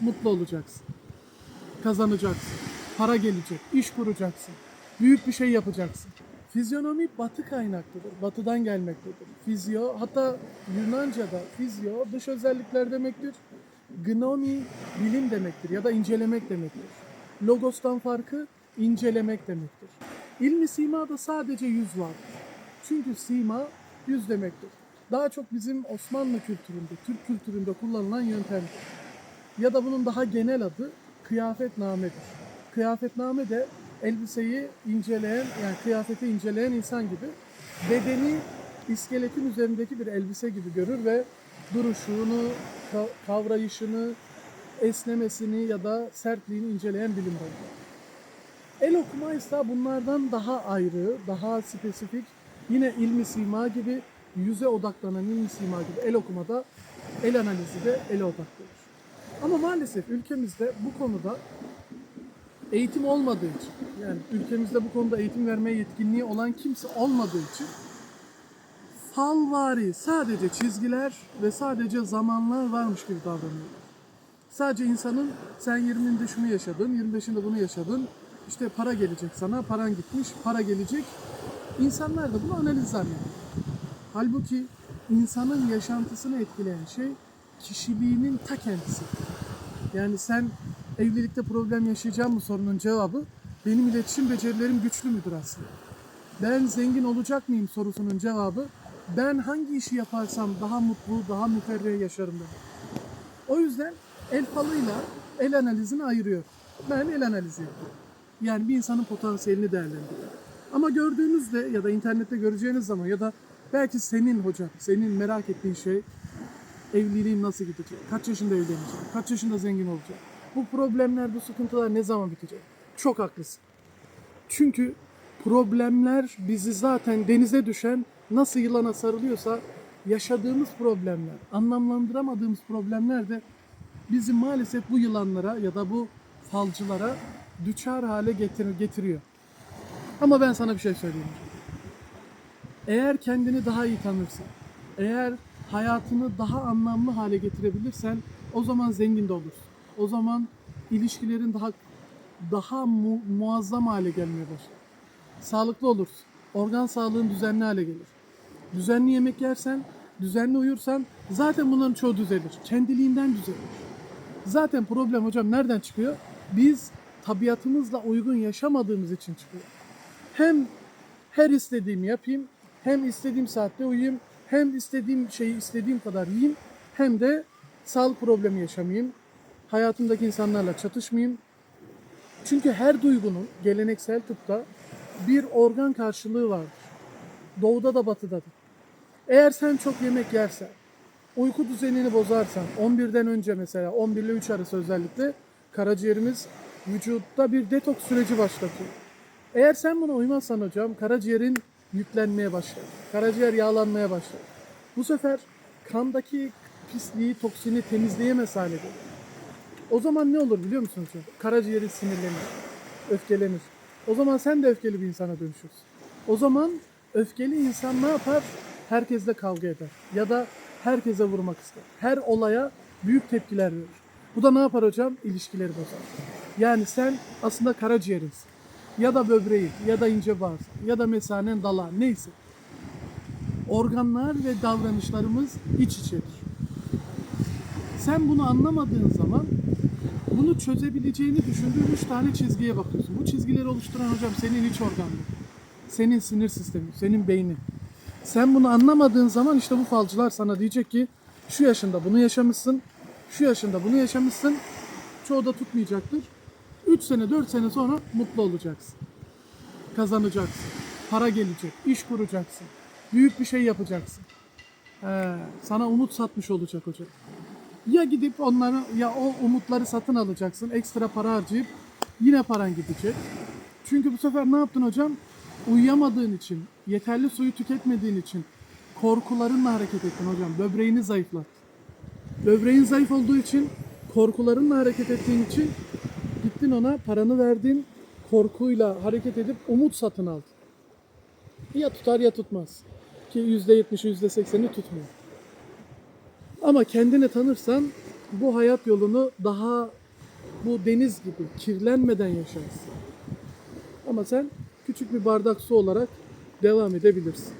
mutlu olacaksın. Kazanacaksın. Para gelecek, iş kuracaksın. Büyük bir şey yapacaksın. Fizyonomi batı kaynaklıdır. Batıdan gelmektedir. Fizyo, hatta Yunanca'da fizyo dış özellikler demektir. Gnomi bilim demektir ya da incelemek demektir. Logos'tan farkı incelemek demektir. İlmi simada sadece yüz vardır. Çünkü sima yüz demektir. Daha çok bizim Osmanlı kültüründe, Türk kültüründe kullanılan yöntemdir. Ya da bunun daha genel adı kıyafetnamedir. Kıyafetname de elbiseyi inceleyen, yani kıyafeti inceleyen insan gibi bedeni iskeletin üzerindeki bir elbise gibi görür ve duruşunu, ka- kavrayışını, esnemesini ya da sertliğini inceleyen bilim dalı. El okuma ise bunlardan daha ayrı, daha spesifik. Yine ilmi sima gibi yüze odaklanan ilmi sima gibi el okumada el analizi de ele odaklıdır. Ama maalesef ülkemizde bu konuda eğitim olmadığı için, yani ülkemizde bu konuda eğitim vermeye yetkinliği olan kimse olmadığı için falvari sadece çizgiler ve sadece zamanlar varmış gibi davranıyorlar. Sadece insanın sen 20'inde şunu yaşadın, 25'inde bunu yaşadın. İşte para gelecek sana, paran gitmiş, para gelecek. İnsanlar da bunu analiz zannediyor. Halbuki insanın yaşantısını etkileyen şey kişiliğinin ta kendisi. Yani sen evlilikte problem yaşayacağım mı sorunun cevabı benim iletişim becerilerim güçlü müdür aslında. Ben zengin olacak mıyım sorusunun cevabı ben hangi işi yaparsam daha mutlu, daha müferreh yaşarım demek. O yüzden el falıyla el analizini ayırıyor. Ben el analizi yapıyorum. Yani bir insanın potansiyelini değerlendiriyor. Ama gördüğünüzde ya da internette göreceğiniz zaman ya da belki senin hocam, senin merak ettiğin şey evliliğim nasıl gidecek? Kaç yaşında evleneceğim? Kaç yaşında zengin olacağım? Bu problemler, bu sıkıntılar ne zaman bitecek? Çok haklısın. Çünkü problemler bizi zaten denize düşen nasıl yılana sarılıyorsa yaşadığımız problemler, anlamlandıramadığımız problemler de bizi maalesef bu yılanlara ya da bu falcılara düçar hale getir getiriyor. Ama ben sana bir şey söyleyeyim. Eğer kendini daha iyi tanırsan, eğer hayatını daha anlamlı hale getirebilirsen o zaman zengin de olursun. O zaman ilişkilerin daha daha mu- muazzam hale gelmeye başlar. Sağlıklı olursun. Organ sağlığın düzenli hale gelir. Düzenli yemek yersen, düzenli uyursan zaten bunların çoğu düzelir. Kendiliğinden düzelir. Zaten problem hocam nereden çıkıyor? Biz tabiatımızla uygun yaşamadığımız için çıkıyor. Hem her istediğimi yapayım, hem istediğim saatte uyuyayım, hem istediğim şeyi istediğim kadar yiyeyim, hem de sağlık problemi yaşamayayım, hayatımdaki insanlarla çatışmayayım. Çünkü her duygunun geleneksel tıpta bir organ karşılığı vardır. Doğuda da batıda da. Eğer sen çok yemek yersen, uyku düzenini bozarsan, 11'den önce mesela 11 ile 3 arası özellikle karaciğerimiz vücutta bir detoks süreci başlatıyor. Eğer sen buna uymazsan hocam karaciğerin yüklenmeye başlar. Karaciğer yağlanmaya başlar. Bu sefer kandaki pisliği, toksini temizleyemez hale gelir. O zaman ne olur biliyor musun hocam? Karaciğeri sinirlenir, öfkelenir. O zaman sen de öfkeli bir insana dönüşürsün. O zaman öfkeli insan ne yapar? Herkesle kavga eder. Ya da herkese vurmak ister. Her olaya büyük tepkiler verir. Bu da ne yapar hocam? İlişkileri bozar. Yani sen aslında karaciğerinsin. Ya da böbreği, ya da ince bağırsak, ya da mesanen dala neyse. Organlar ve davranışlarımız iç içedir. Sen bunu anlamadığın zaman bunu çözebileceğini düşündüğün üç tane çizgiye bakıyorsun. Bu çizgileri oluşturan hocam senin iç organın. Senin sinir sistemi, senin beynin. Sen bunu anlamadığın zaman işte bu falcılar sana diyecek ki şu yaşında bunu yaşamışsın, şu yaşında bunu yaşamışsın. Çoğu da tutmayacaktır. 3 sene 4 sene sonra mutlu olacaksın. Kazanacaksın. Para gelecek, iş kuracaksın. Büyük bir şey yapacaksın. He, sana umut satmış olacak hocam. Ya gidip onları ya o umutları satın alacaksın. Ekstra para harcayıp yine paran gidecek. Çünkü bu sefer ne yaptın hocam? Uyuyamadığın için, yeterli suyu tüketmediğin için korkularınla hareket ettin hocam. Böbreğini zayıflattın. Böbreğin zayıf olduğu için korkularınla hareket ettiğin için gittin ona paranı verdin. Korkuyla hareket edip umut satın aldın. Ya tutar ya tutmaz. Ki %70'i %80'i tutmuyor. Ama kendini tanırsan bu hayat yolunu daha bu deniz gibi kirlenmeden yaşarsın. Ama sen küçük bir bardak su olarak devam edebilirsin.